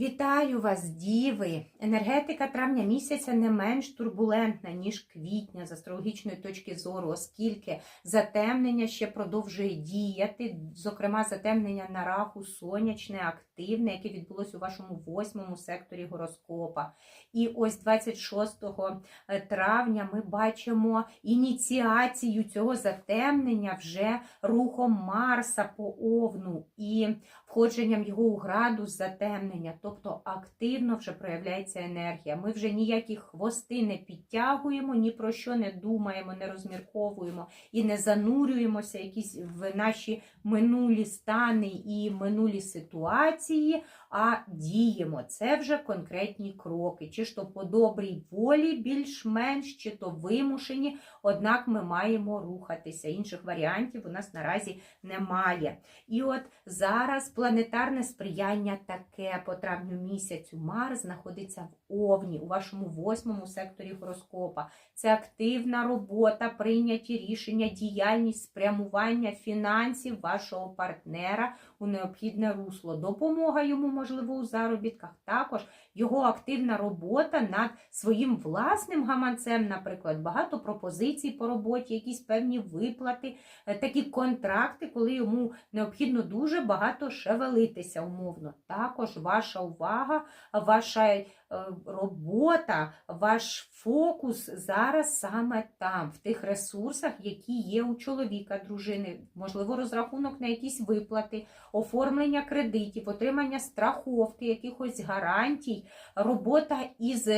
Вітаю вас, діви! Енергетика травня місяця не менш турбулентна, ніж квітня з астрологічної точки зору, оскільки затемнення ще продовжує діяти, зокрема, затемнення на раху сонячне, активне, яке відбулося у вашому восьмому секторі гороскопа. І ось 26 травня ми бачимо ініціацію цього затемнення вже рухом Марса по Овну і входженням його у градус затемнення. Тобто активно вже проявляється енергія. Ми вже ніякі хвости не підтягуємо, ні про що не думаємо, не розмірковуємо і не занурюємося якісь в наші минулі стани і минулі ситуації, а діємо. Це вже конкретні кроки, чи ж то по добрій волі, більш-менш, чи то вимушені, однак ми маємо рухатися. Інших варіантів у нас наразі немає. І от зараз планетарне сприяння таке по травню місяцю. Марс знаходиться в Овні, у вашому восьмому секторі гороскопа. Це активна робота, прийняті рішення, діяльність, спрямування фінансів вашого партнера у необхідне русло. Допомога йому, можливо, у заробітках. Також його активна робота над своїм власним гаманцем, наприклад, багато пропозицій по роботі, якісь певні виплати, е, такі контракти, коли йому необхідно дуже багато шевелитися умовно. Також ваша увага, ваша е, робота, ваш фокус зараз саме там, в тих ресурсах, які є у чоловіка, дружини, можливо, розрахунок на якісь виплати, оформлення кредитів, отримання страховки, якихось гарантій, робота із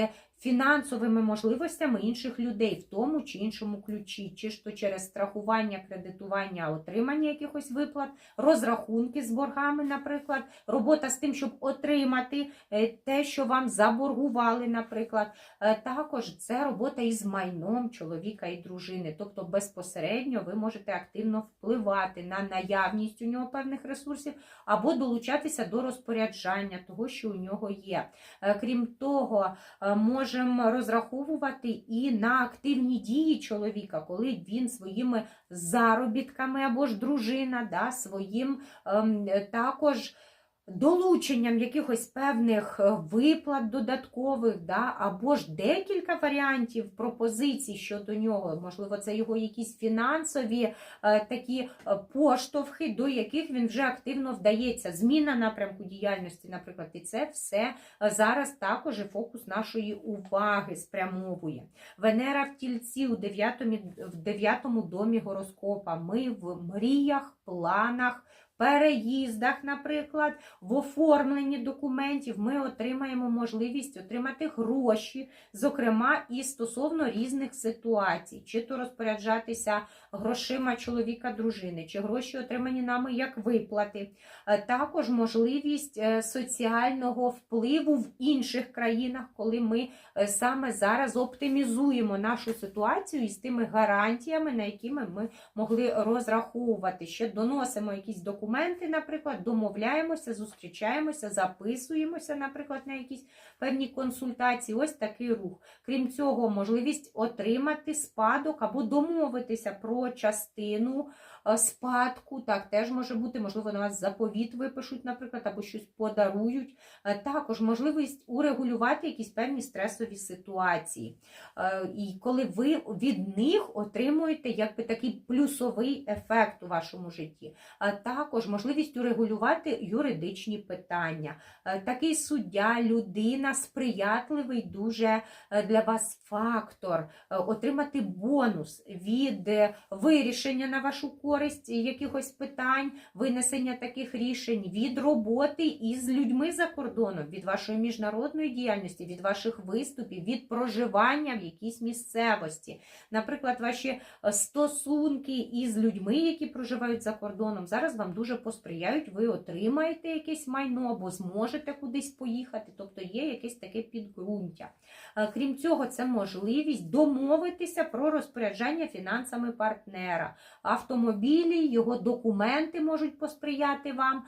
фінансовими можливостями інших людей в тому чи іншому ключі, чи ж то через страхування, кредитування, отримання якихось виплат, розрахунки з боргами, наприклад, робота з тим, щоб отримати е, те, що вам заборгували, наприклад. Е, Також це робота із майном чоловіка і дружини. Тобто безпосередньо ви можете активно впливати на наявність у нього певних ресурсів або долучатися до розпоряджання того, що у нього є. Е, Крім того, е, можемо розраховувати і на активні дії чоловіка, коли він своїми заробітками або ж дружина, да, своїм ем, також. Долученням якихось певних е, виплат додаткових, да, або ж декілька варіантів пропозицій щодо нього, можливо, це його якісь фінансові е, такі е, поштовхи, до яких він вже активно вдається. Зміна напрямку діяльності, наприклад, і це все зараз також фокус нашої уваги спрямовує. Венера в тільці у 9, в 9 домі гороскопа. Ми в мріях, планах переїздах, наприклад, в оформленні документів ми отримаємо можливість отримати гроші, зокрема і стосовно різних ситуацій, чи то розпоряджатися грошима чоловіка, дружини, чи гроші отримані нами як виплати. Е, Також можливість е, соціального впливу в інших країнах, коли ми е, саме зараз оптимізуємо нашу ситуацію із тими гарантіями, на які ми могли розраховувати, ще доносимо якісь документи документи, наприклад, домовляємося, зустрічаємося, записуємося, наприклад, на якісь певні консультації. Ось такий рух. Крім цього, можливість отримати спадок або домовитися про частину спадку. Так, теж може бути, можливо, на вас заповіт випишуть, наприклад, або щось подарують. Е, Також можливість урегулювати якісь певні стресові ситуації. Е, І коли ви від них отримуєте якби такий плюсовий ефект у вашому житті. А також можливість урегулювати юридичні питання. Е, Такий суддя, людина, сприятливий дуже е, для вас фактор, е, отримати бонус від е, вирішення на вашу користь якихось питань, винесення таких рішень, від роботи із людьми за кордоном, від вашої міжнародної діяльності, від ваших виступів, від проживання в якійсь місцевості. Наприклад, ваші е, стосунки із людьми, які проживають за кордоном, зараз вам дуже посприяють, ви отримаєте якесь майно або зможете кудись поїхати, тобто є якесь таке підґрунтя. Е, Крім цього, це можливість домовитися про розпоряджання фінансами партнера. Автомобілі, його документи можуть посприяти вам,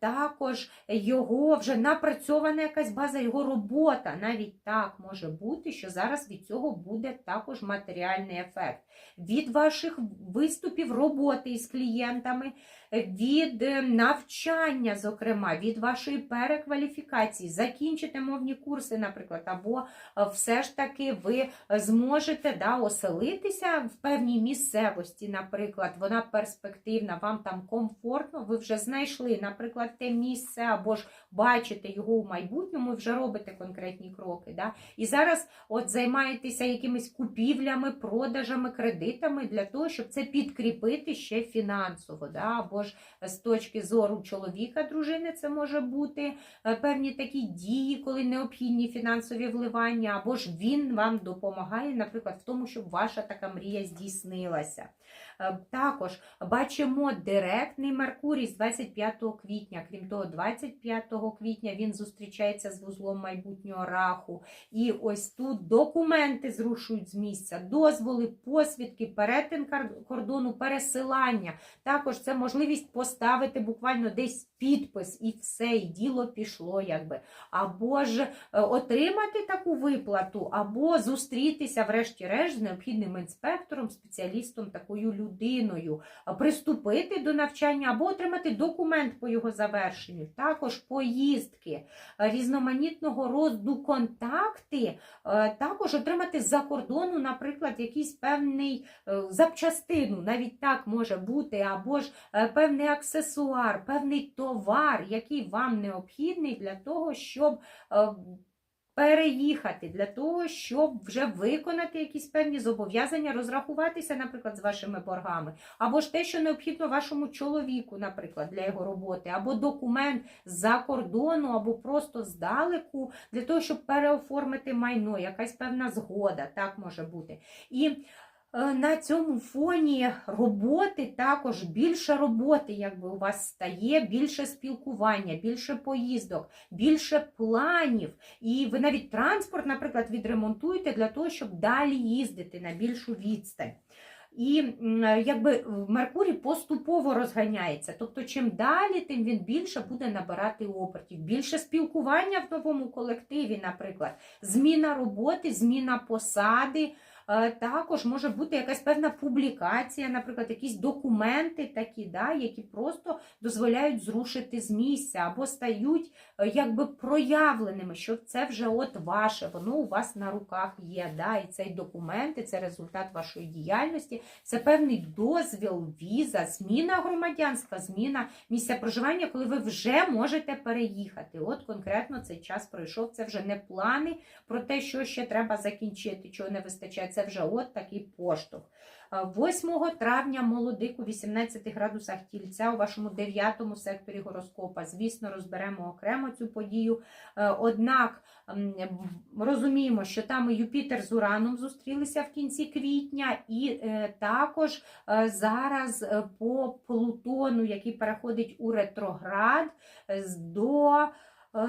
також його вже напрацьована якась база, його робота. Навіть так може бути, що зараз від цього буде також матеріальний ефект. Від ваших виступів роботи із клієнтами, від е, навчання, зокрема, від вашої перекваліфікації, закінчите мовні курси, наприклад, або е, все ж таки ви зможете да, оселитися в певній місцевості, наприклад, вона перспективна, вам там комфортно, ви вже знайшли, наприклад, те місце, або ж бачите його у майбутньому, вже робите конкретні кроки. Да? І зараз от займаєтеся якимись купівлями, продажами, кредитами для того, щоб це підкріпити ще фінансово. Да? Або ж з точки зору чоловіка, дружини, це може бути е, певні такі дії, коли необхідні фінансові вливання, або ж він вам допомагає, наприклад, в тому, щоб ваша така мрія здійснилася. Е, Також бачимо директний Меркурій з 25 квітня. Крім того, 25 квітня він зустрічається з вузлом майбутнього раху. І ось тут документи зрушують з місця, дозволи, посвідки, перетин кордону, пересилання. Також це можливість поставити буквально десь підпис, і все, і діло пішло, якби. Або ж е, отримати таку виплату, або зустрітися, врешті-решт, з необхідним інспектором, спеціалістом, такою людиною, а приступити до навчання, або отримати документ по його завершенню. Також поїздки е, різноманітного роду контакти, е, також отримати з-за кордону, наприклад, якийсь певний е, запчастину, навіть так може бути, або ж е, певний аксесуар, певний товар, який вам необхідний для того, щоб е, переїхати, для того, щоб вже виконати якісь певні зобов'язання, розрахуватися, наприклад, з вашими боргами, або ж те, що необхідно вашому чоловіку, наприклад, для його роботи, або документ з-за кордону, або просто здалеку, для того, щоб переоформити майно, якась певна згода, так може бути. І на цьому фоні роботи також більше роботи, якби у вас стає, більше спілкування, більше поїздок, більше планів. І ви навіть транспорт, наприклад, відремонтуєте для того, щоб далі їздити на більшу відстань. І якби Меркурій поступово розганяється. Тобто, чим далі, тим він більше буде набирати обертів. Більше спілкування в новому колективі, наприклад, зміна роботи, зміна посади. Е, Також може бути якась певна публікація, наприклад, якісь документи такі, да, які просто дозволяють зрушити з місця або стають е, якби проявленими, що це вже от ваше, воно у вас на руках є. Да, І цей документ, і це результат вашої діяльності, це певний дозвіл, віза, зміна громадянства, зміна місця проживання, коли ви вже можете переїхати. От конкретно цей час пройшов. Це вже не плани про те, що ще треба закінчити, чого не вистачає. Це вже от такий поштовх. Е, 8 травня молодик у 18 градусах тільця у вашому 9 секторі гороскопа. Звісно, розберемо окремо цю подію. Е, Однак розуміємо, що там і Юпітер з Ураном зустрілися в кінці квітня, і е, також е, зараз по Плутону, який переходить у ретроград до.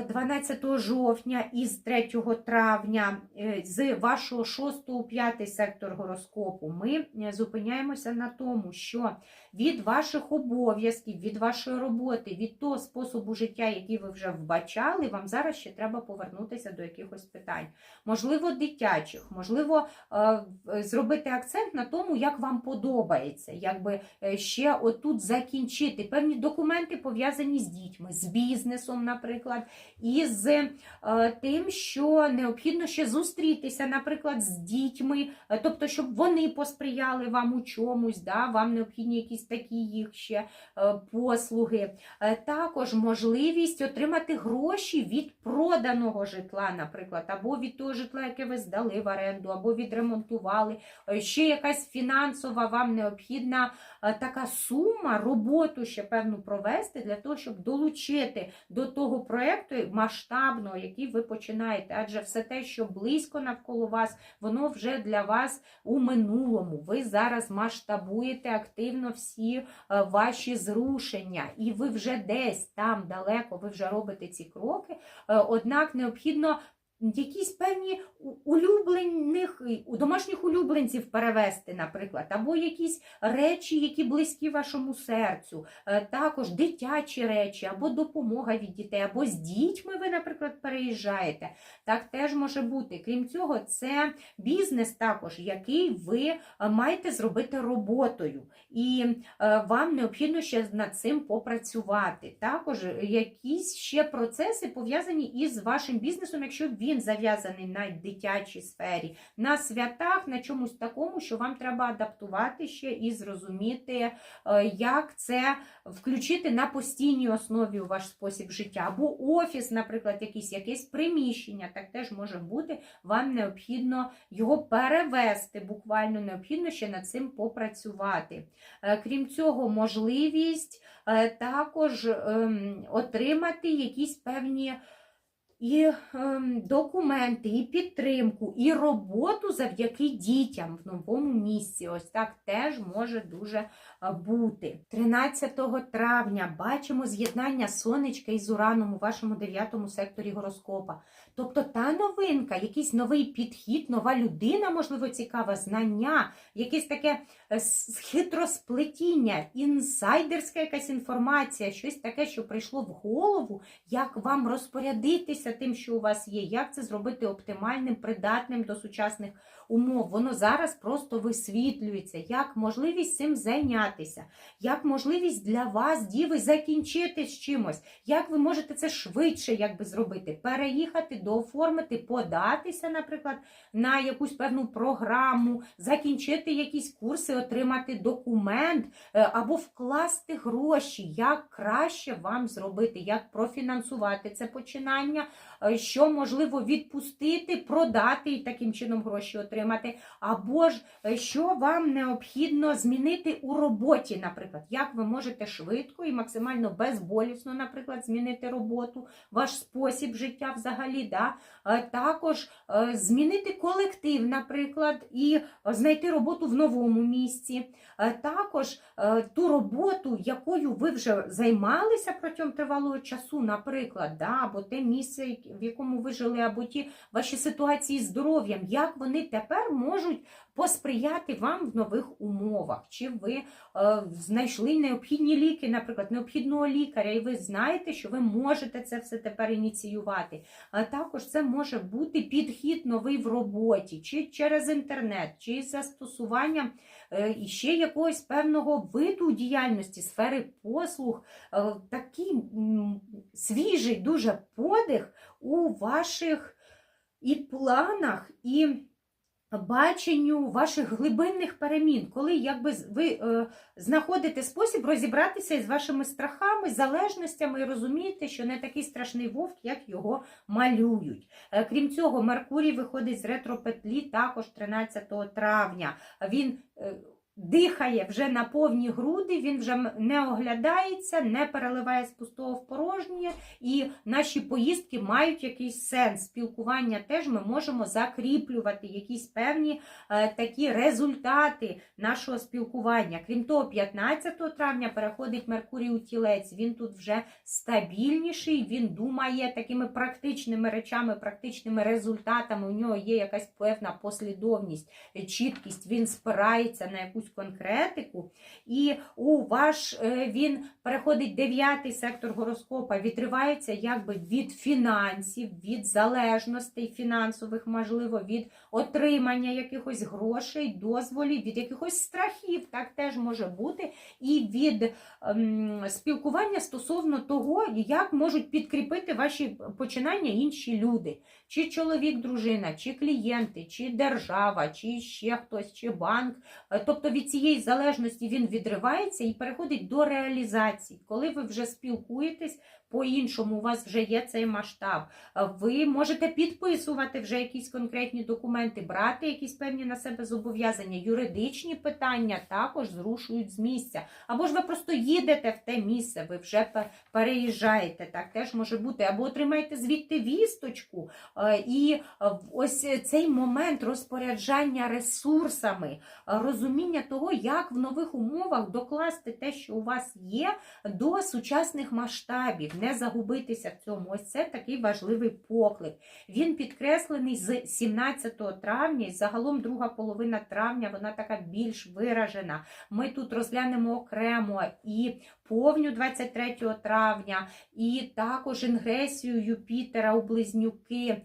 Е, 12 жовтня і з 3 травня е, з вашого 6 у 5 сектор гороскопу. Ми е, зупиняємося на тому, що від ваших обов'язків, від вашої роботи, від того способу життя, який ви вже вбачали, вам зараз ще треба повернутися до якихось питань. Можливо, дитячих, можливо, е, зробити акцент на тому, як вам подобається, якби е, ще отут закінчити певні документи пов'язані з дітьми, з бізнесом, наприклад, і з е, тим, що необхідно ще зустрітися, наприклад, з дітьми, тобто, щоб вони посприяли вам у чомусь, да, вам необхідні якісь такі їх ще е, послуги. Е, Також можливість отримати гроші від проданого житла, наприклад, або від того житла, яке ви здали в оренду, або відремонтували. Е, Ще якась фінансова вам необхідна така сума, роботу ще певну провести для того, щоб долучити до того проєкту масштабного, який ви починаєте. Адже все те, що близько навколо вас, воно вже для вас у минулому. Ви зараз масштабуєте активно всі е, ваші зрушення, і ви вже десь там далеко, ви вже робите ці кроки. Е, Однак необхідно якісь певні улюблених домашніх улюбленців перевести, наприклад, або якісь речі, які близькі вашому серцю, Е, також дитячі речі, або допомога від дітей, або з дітьми ви, наприклад, переїжджаєте. Так теж може бути. Крім цього, це бізнес також, який ви е, маєте зробити роботою. І е, вам необхідно ще над цим попрацювати. Також якісь ще процеси пов'язані із вашим бізнесом, якщо він зав'язаний на дитячій сфері, на святах, на чомусь такому, що вам треба адаптувати ще і зрозуміти, е, як це включити на постійній основі у ваш спосіб життя. Або офіс, наприклад, якийсь, якесь приміщення, так теж може бути. Вам необхідно його перевести, буквально необхідно ще над цим попрацювати. Е, Крім цього, можливість е, також ем, отримати якісь певні і ем, документи, і підтримку, і роботу завдяки дітям в новому місці. Ось так теж може дуже е, бути. 13 травня бачимо з'єднання сонечка із ураном у вашому дев'ятому секторі гороскопа. Тобто та новинка, якийсь новий підхід, нова людина, можливо, цікава, знання, якесь таке е, хитросплетіння, інсайдерська якась інформація, щось таке, що прийшло в голову, як вам розпорядитися тим, що у вас є, як це зробити оптимальним, придатним до сучасних умов. Воно зараз просто висвітлюється, як можливість цим зайнятися, як можливість для вас, діви, закінчити з чимось, як ви можете це швидше якби зробити, переїхати, дооформити, податися, наприклад, на якусь певну програму, закінчити якісь курси, отримати документ е, або вкласти гроші, як краще вам зробити, як профінансувати це починання, е, що можливо відпустити, продати і таким чином гроші отримати, або ж е, що вам необхідно змінити у роботі, наприклад, як ви можете швидко і максимально безболісно, наприклад, змінити роботу, ваш спосіб життя взагалі, да? Е, також е, змінити колектив, наприклад, і е, знайти роботу в новому місці. Також ту роботу, якою ви вже займалися протягом тривалого часу, наприклад, да, або те місце, в якому ви жили, або ті ваші ситуації з здоров'ям, як вони тепер можуть посприяти вам в нових умовах? Чи ви е, знайшли необхідні ліки, наприклад, необхідного лікаря, і ви знаєте, що ви можете це все тепер ініціювати? А також це може бути підхід новий в роботі, чи через інтернет, чи застосуванням е, і ще якогось певного виду діяльності, сфери послуг, е, такий свіжий дуже подих у ваших і планах, і баченню ваших глибинних перемін, коли якби ви е, знаходите спосіб розібратися із вашими страхами, залежностями і розумієте, що не такий страшний вовк, як його малюють. Е, Крім цього, Меркурій виходить з ретропетлі також 13 травня. Він е, дихає вже на повні груди, він вже не оглядається, не переливає з пустого в порожнє, і наші поїздки мають якийсь сенс. Спілкування теж ми можемо закріплювати якісь певні е, такі результати нашого спілкування. Крім того, 15 травня переходить Меркурій у тілець. Він тут вже стабільніший, він думає такими практичними речами, практичними результатами. У нього є якась певна послідовність, чіткість. Він спирається на якусь конкретику. І у ваш е, він переходить дев'ятий сектор гороскопа, відривається якби від фінансів, від залежностей фінансових, можливо, від отримання якихось грошей, дозволів, від якихось страхів, так теж може бути, і від ем, спілкування стосовно того, як можуть підкріпити ваші починання інші люди. Чи чоловік, дружина, чи клієнти, чи держава, чи ще хтось, чи банк. Е, Тобто від цієї залежності він відривається і переходить до реалізації. Коли ви вже спілкуєтесь по-іншому, у вас вже є цей масштаб. Е, Ви можете підписувати вже якісь конкретні документи, брати якісь певні на себе зобов'язання. Юридичні питання також зрушують з місця. Або ж ви просто їдете в те місце, ви вже переїжджаєте. Так теж може бути, або отримаєте звідти вісточку. Е, І е, ось цей момент розпоряджання ресурсами, розуміння того, як в нових умовах докласти те, що у вас є, до сучасних масштабів. Не загубитися в цьому. Ось це такий важливий поклик. Він підкреслений з 17 травня, і загалом друга половина травня вона така більш виражена. Ми тут розглянемо окремо і повню 23 травня, і також інгресію Юпітера у близнюки, е,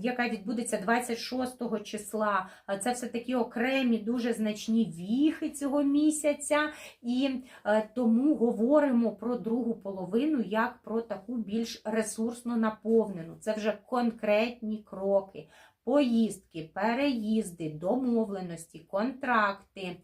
яка відбудеться 26 числа. Е, Це все такі окремі, дуже значні віхи цього місяця. І е, тому говоримо про другу половину як про таку більш ресурсно наповнену. Це вже конкретні кроки. Поїздки, переїзди, домовленості, контракти,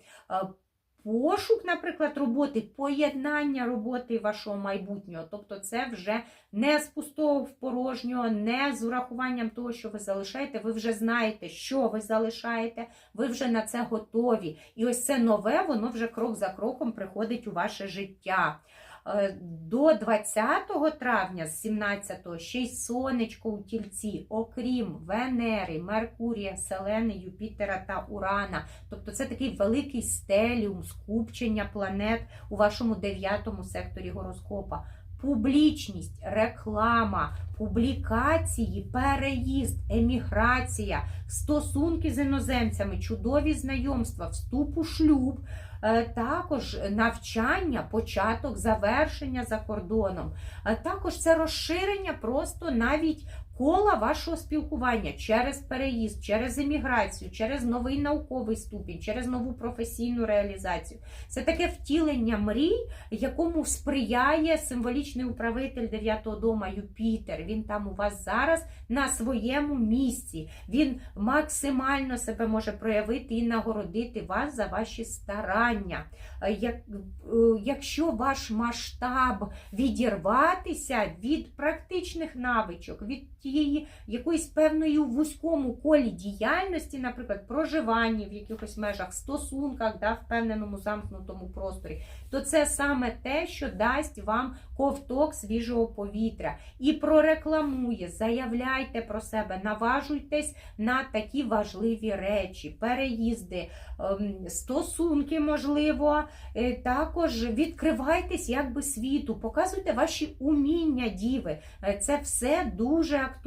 пошук, наприклад, роботи, поєднання роботи вашого майбутнього. Тобто, це вже не з пустого в порожнього, не з урахуванням того, що ви залишаєте. Ви вже знаєте, що ви залишаєте, ви вже на це готові. І ось це нове, воно вже крок за кроком приходить у ваше життя. Е, До 20 травня, з 17-го, ще й сонечко у тільці, окрім Венери, Меркурія, Селени, Юпітера та Урана. Тобто це такий великий стеліум, скупчення планет у вашому дев'ятому секторі гороскопа. Публічність, реклама, публікації, переїзд, еміграція, стосунки з іноземцями, чудові знайомства, вступ у шлюб, також навчання, початок, завершення за кордоном. Е, Також це розширення просто навіть кола вашого спілкування через переїзд, через еміграцію, через новий науковий ступінь, через нову професійну реалізацію. Це таке втілення мрій, якому сприяє символічний управитель 9-го дома Юпітер. Він там у вас зараз на своєму місці. Він максимально себе може проявити і нагородити вас за ваші старання. Е, Як, е, якщо ваш масштаб відірватися від практичних навичок, від тієї якоїсь певної вузькому колі діяльності, наприклад, проживання в якихось межах, стосунках, да, впевненому замкнутому просторі, то це саме те, що дасть вам ковток свіжого повітря і прорекламує, заявляйте про себе, наважуйтесь на такі важливі речі, переїзди, ем, стосунки, можливо, Е, також відкривайтесь якби світу, показуйте ваші уміння, діви. Е, Це все дуже актуально.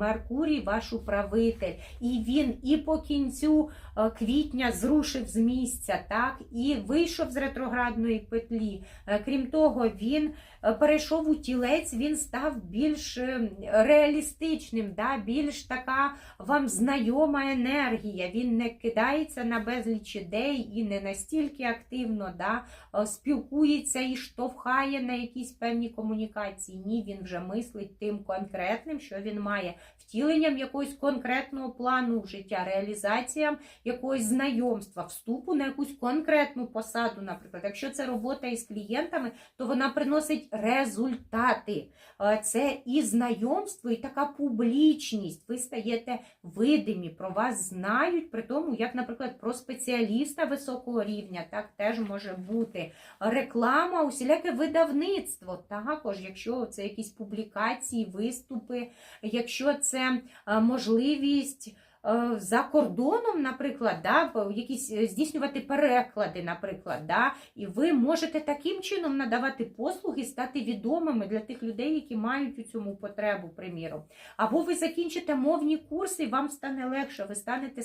Меркурій ваш управитель, і він і по кінцю е, квітня зрушив з місця, так, і вийшов з ретроградної петлі. Е, Крім того, він перейшов у тілець, він став більш е, реалістичним, да, більш така вам знайома енергія. Він не кидається на безліч ідей і не настільки активно да, е, спілкується і штовхає на якісь певні комунікації. Ні, він вже мислить тим конкретним, що він має втіленням якогось конкретного плану в життя, реалізаціям якогось знайомства, вступу на якусь конкретну посаду, наприклад. Якщо це робота із клієнтами, то вона приносить результати. Е, Це і знайомство, і така публічність. Ви стаєте видимі, про вас знають, при тому, як, наприклад, про спеціаліста високого рівня, так теж може бути. Реклама, усіляке видавництво. Також, якщо це якісь публікації, виступи, якщо це е, можливість. Е, За кордоном, наприклад, да, якісь е, здійснювати переклади, наприклад, да, і ви можете таким чином надавати послуги, стати відомими для тих людей, які мають у цьому потребу, приміром. Або ви закінчите мовні курси, і вам стане легше, ви станете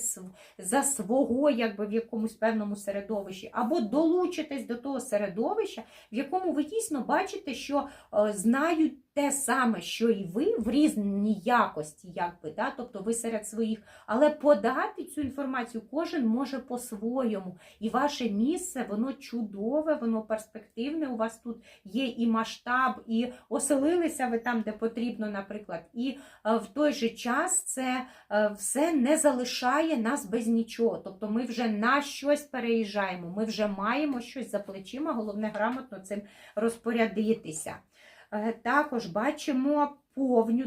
за свого, якби в якомусь певному середовищі, або долучитесь до того середовища, в якому ви дійсно бачите, що е, знають те саме, що і ви в різній якості, якби, да? тобто ви серед своїх, але подати цю інформацію кожен може по-своєму. І ваше місце, воно чудове, воно перспективне. У вас тут є і масштаб, і оселилися ви там, де потрібно, наприклад. І е, в той же час це е, все не залишає нас без нічого. Тобто ми вже на щось переїжджаємо, ми вже маємо щось за плечима, головне грамотно цим розпорядитися. Е, Також бачимо повню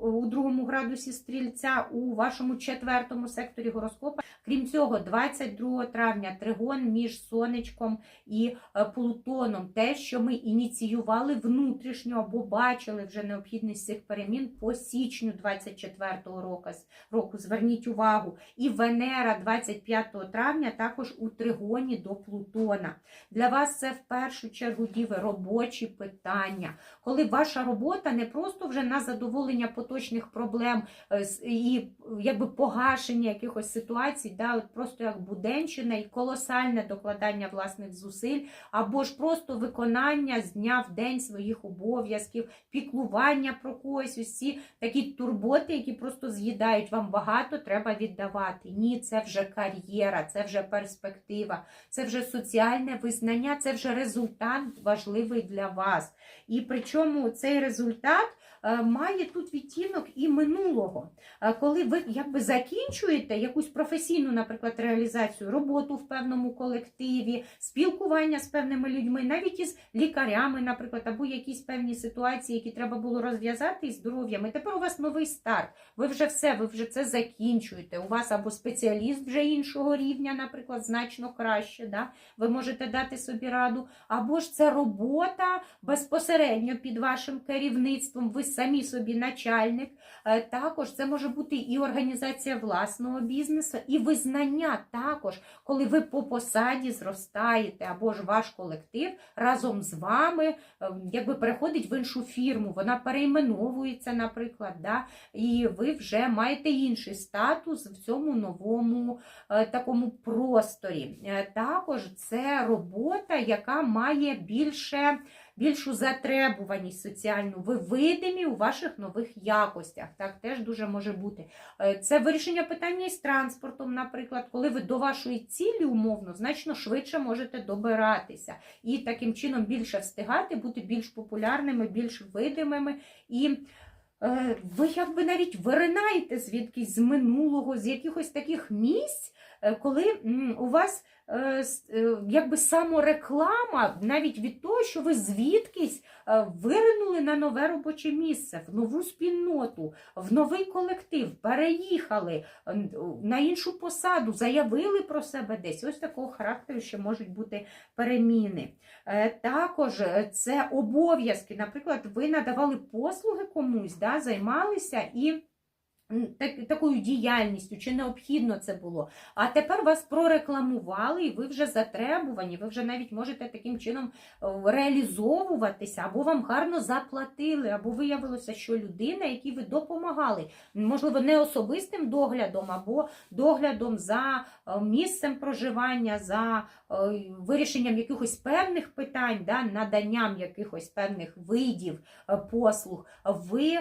у другому градусі стрільця у вашому четвертому секторі гороскопа. Крім цього, 22 травня тригон між сонечком і е, Плутоном, те, що ми ініціювали внутрішньо або бачили вже необхідність цих перемін по січню 24-го року. року. Зверніть увагу. І Венера 25 травня також у тригоні до Плутона. Для вас це в першу чергу діви робочі питання, коли ваша робота не просто вже на задоволення поточних проблем е, і якби погашення якихось ситуацій, да, от просто як буденщина і колосальне докладання власних зусиль, або ж просто виконання з дня в день своїх обов'язків, піклування про когось, усі такі турботи, які просто з'їдають вам багато, треба віддавати. Ні, це вже кар'єра, це вже перспектива, це вже соціальне визнання, це вже результат важливий для вас. І причому цей результат має тут відтінок і минулого. Е, Коли ви якби закінчуєте якусь професійну, наприклад, реалізацію, роботу в певному колективі, спілкування з певними людьми, навіть із лікарями, наприклад, або якісь певні ситуації, які треба було розв'язати із здоров'ям. І тепер у вас новий старт. Ви вже все, ви вже це закінчуєте. У вас або спеціаліст вже іншого рівня, наприклад, значно краще. Да? Ви можете дати собі раду, або ж це робота безпосередньо під вашим керівництвом. Ви самі собі начальник. Е, Також це може бути і організація власного бізнесу, і визнання також, коли ви по посаді зростаєте, або ж ваш колектив разом з вами е, якби переходить в іншу фірму, вона перейменовується, наприклад, да? і ви вже маєте інший статус в цьому новому е, такому просторі. Також це робота, яка має більше більшу затребуваність соціальну, ви видимі у ваших нових якостях. Так теж дуже може бути. Е, Це вирішення питання із транспортом, наприклад, коли ви до вашої цілі умовно значно швидше можете добиратися і таким чином більше встигати, бути більш популярними, більш видимими і. е, Ви якби навіть виринаєте звідкись з минулого, з якихось таких місць, коли у вас е, е, якби самореклама навіть від того, що ви звідкись е, виринули на нове робоче місце, в нову спільноту, в новий колектив, переїхали е, на іншу посаду, заявили про себе десь. Ось такого характеру ще можуть бути переміни. Е, Також е, це обов'язки. Наприклад, ви надавали послуги комусь, да, займалися і. Такою діяльністю, чи необхідно це було. А тепер вас прорекламували, і ви вже затребувані, ви вже навіть можете таким чином е, реалізовуватися, або вам гарно заплатили, або виявилося, що людина, якій ви допомагали, можливо, не особистим доглядом, або доглядом за е, місцем проживання, за е, вирішенням якихось певних питань, да, наданням якихось певних видів послуг, ви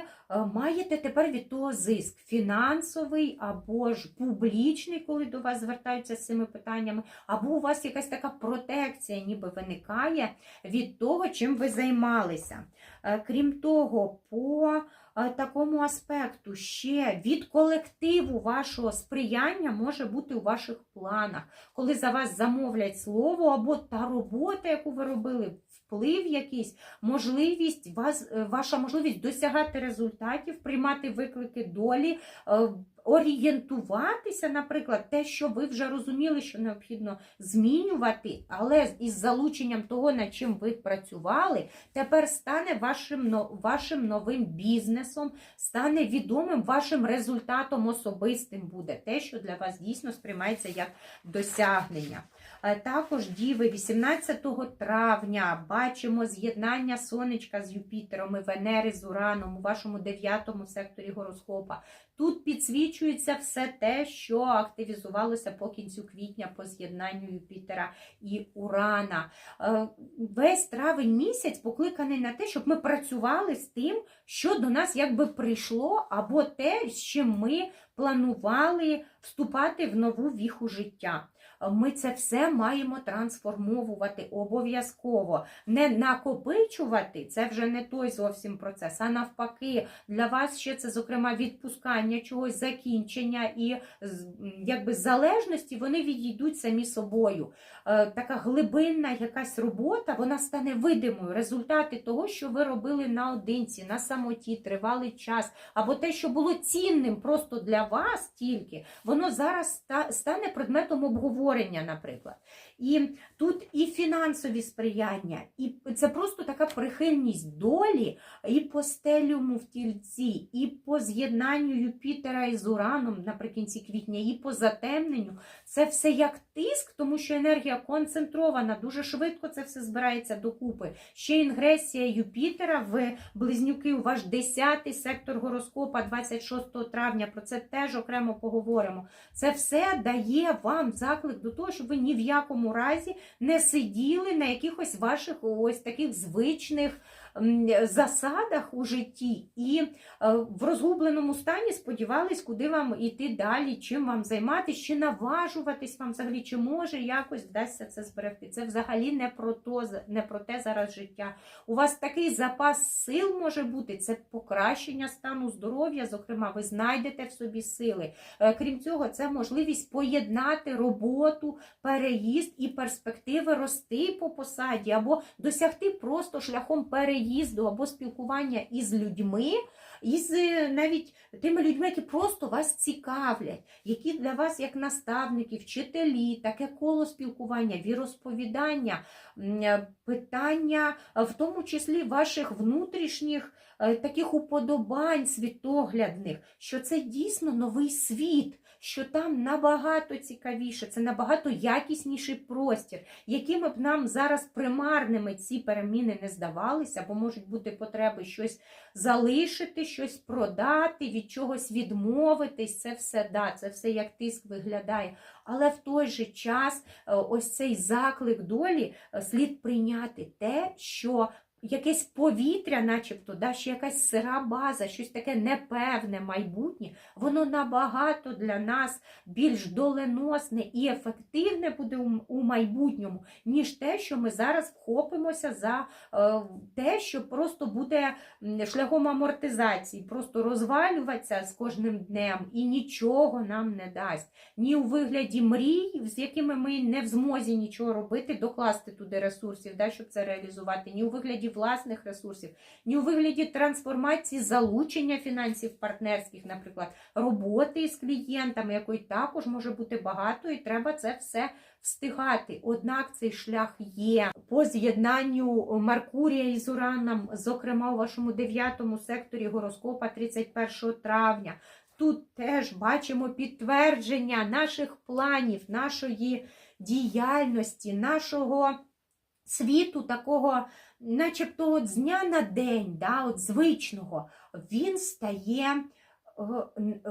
маєте тепер від того зиск фінансовий або ж публічний, коли до вас звертаються з цими питаннями, або у вас якась така протекція, ніби виникає від того, чим ви займалися. Е, Крім того, по е, такому аспекту ще від колективу вашого сприяння може бути у ваших планах, коли за вас замовлять слово або та робота, яку ви робили. Вплив якийсь, можливість, вас, е, ваша можливість досягати результатів, приймати виклики долі, е, орієнтуватися, наприклад, те, що ви вже розуміли, що необхідно змінювати, але із залученням того, над чим ви працювали, тепер стане вашим, вашим новим бізнесом, стане відомим вашим результатом особистим буде те, що для вас дійсно сприймається як досягнення. Також діви 18 травня бачимо з'єднання сонечка з Юпітером і Венери з Ураном у вашому дев'ятому секторі гороскопа. Тут підсвічується все те, що активізувалося по кінцю квітня по з'єднанню Юпітера і Урана. Е, Весь травень місяць покликаний на те, щоб ми працювали з тим, що до нас якби прийшло, або те, з чим ми планували вступати в нову віху життя. Ми це все маємо трансформовувати обов'язково. Не накопичувати це вже не той зовсім процес, а навпаки, для вас ще це, зокрема, відпускання чогось, закінчення і якби залежності вони відійдуть самі собою. Е, Така глибинна якась робота, вона стане видимою. Результати того, що ви робили наодинці, на самоті, тривалий час, або те, що було цінним просто для вас тільки, воно зараз стане предметом обговорення, наприклад. І тут і фінансові сприяння, і це просто така прихильність долі, і по стеліуму в тільці, і по з'єднанню Юпітера із Ураном наприкінці квітня, і по затемненню. Це все як тиск, тому що енергія концентрована, дуже швидко це все збирається докупи. Ще інгресія Юпітера в близнюки у ваш 10-й сектор гороскопа 26 травня. Про це теж окремо поговоримо. Це все дає вам заклик до того, щоб ви ні в якому разі не сиділи на якихось ваших ось таких звичних засадах у житті і е, в розгубленому стані сподівались, куди вам іти далі, чим вам займатися, чи наважуватись вам взагалі, чи може якось вдасться це зберегти. Це взагалі не про, то, не про те зараз життя. У вас такий запас сил може бути, це покращення стану здоров'я. Зокрема, ви знайдете в собі сили. Е, Крім цього, це можливість поєднати роботу, переїзд і перспективи рости по посаді, або досягти просто шляхом переїзду або спілкування із людьми, із е, навіть тими людьми, які просто вас цікавлять, які для вас як наставники, вчителі, таке коло спілкування, віросповідання, е, питання, в тому числі ваших внутрішніх е, таких уподобань світоглядних, що це дійсно новий світ, що там набагато цікавіше, це набагато якісніший простір, якими б нам зараз примарними ці переміни не здавалися, бо можуть бути потреби щось залишити, щось продати, від чогось відмовитись. Це все да, це все як тиск виглядає. Але в той же час е, ось цей заклик долі е, слід прийняти те, що якесь повітря, начебто, да, ще якась сира база, щось таке непевне майбутнє, воно набагато для нас більш доленосне і ефективне буде у- майбутньому, ніж те, що ми зараз вхопимося за е, те, що просто буде шляхом амортизації, просто розвалюватися з кожним днем і нічого нам не дасть. Ні у вигляді мрій, з якими ми не в змозі нічого робити, докласти туди ресурсів, да, щоб це реалізувати, ні у вигляді власних ресурсів, ні у вигляді трансформації, залучення фінансів партнерських, наприклад, роботи з клієнтами, якої також може бути багато, і треба це все встигати. Однак цей шлях є по з'єднанню Меркурія із Ураном, зокрема у вашому дев'ятому секторі гороскопа 31 травня. Тут теж бачимо підтвердження наших планів, нашої діяльності, нашого світу такого, начебто, от з дня на день, да, от звичного, він стає. е, е,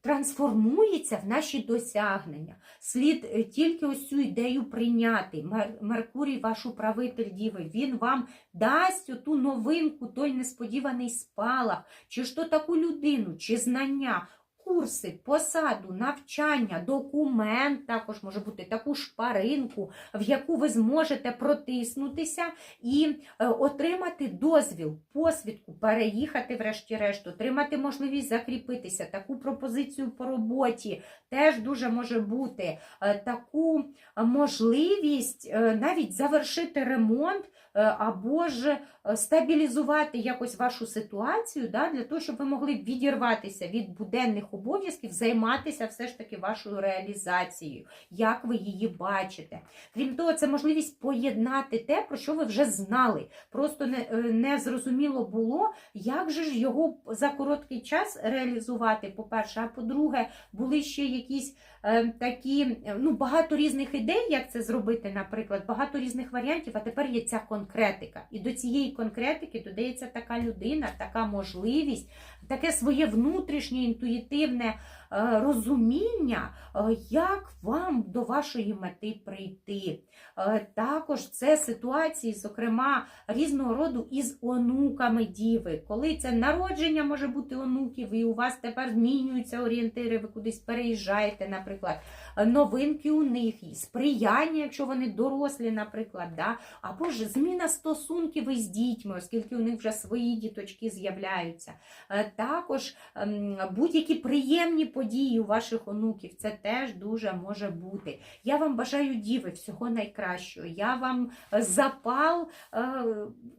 Трансформується в наші досягнення. Слід е, тільки ось цю ідею прийняти. Мер- Меркурій, ваш управитель Діви, він вам дасть оту новинку, той несподіваний спалах, чи ж то таку людину, чи знання, курси, посаду, навчання, документ також може бути таку шпаринку, в яку ви зможете протиснутися і е, отримати дозвіл, посвідку, переїхати, врешті-решт, отримати можливість закріпитися, таку пропозицію по роботі теж дуже може бути, Е, таку е, можливість навіть завершити ремонт або ж е, стабілізувати якось вашу ситуацію, да, для того, щоб ви могли відірватися від буденних обов'язків, займатися все ж таки вашою реалізацією, як ви її бачите. Крім того, це можливість поєднати те, про що ви вже знали. Просто не, е, не зрозуміло було, як же ж його за короткий час реалізувати, по-перше, а по-друге, були ще якісь е, такі, е, ну, багато різних ідей, як це зробити, наприклад, багато різних варіантів, а тепер є ця конкретика. Конкретика. І до цієї конкретики додається така людина, така можливість, таке своє внутрішнє інтуїтивне розуміння, е, як вам до вашої мети прийти. Е, Також це ситуації, зокрема, різного роду із онуками діви, коли це народження може бути онуків, і у вас тепер змінюються орієнтири, ви кудись переїжджаєте, наприклад, е, новинки у них, сприяння, якщо вони дорослі, наприклад, да? або ж зміна стосунків із дітьми, оскільки у них вже свої діточки з'являються. Е, Також ем, будь-які приємні події у ваших онуків, це теж дуже може бути. Я вам бажаю діви всього найкращого. Я вам е, запал е,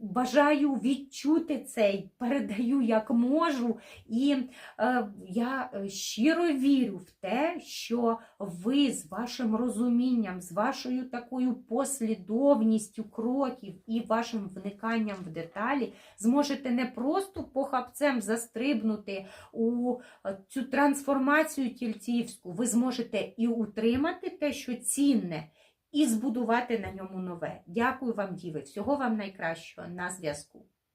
бажаю відчути цей, передаю як можу. І е, я щиро вірю в те, що ви з вашим розумінням, з вашою такою послідовністю кроків і вашим вниканням в деталі зможете не просто похапцем застрибнути у е, цю трансформацію тільцівську, ви зможете і утримати те, що цінне, і збудувати на ньому нове. Дякую вам, діви, всього вам найкращого на зв'язку.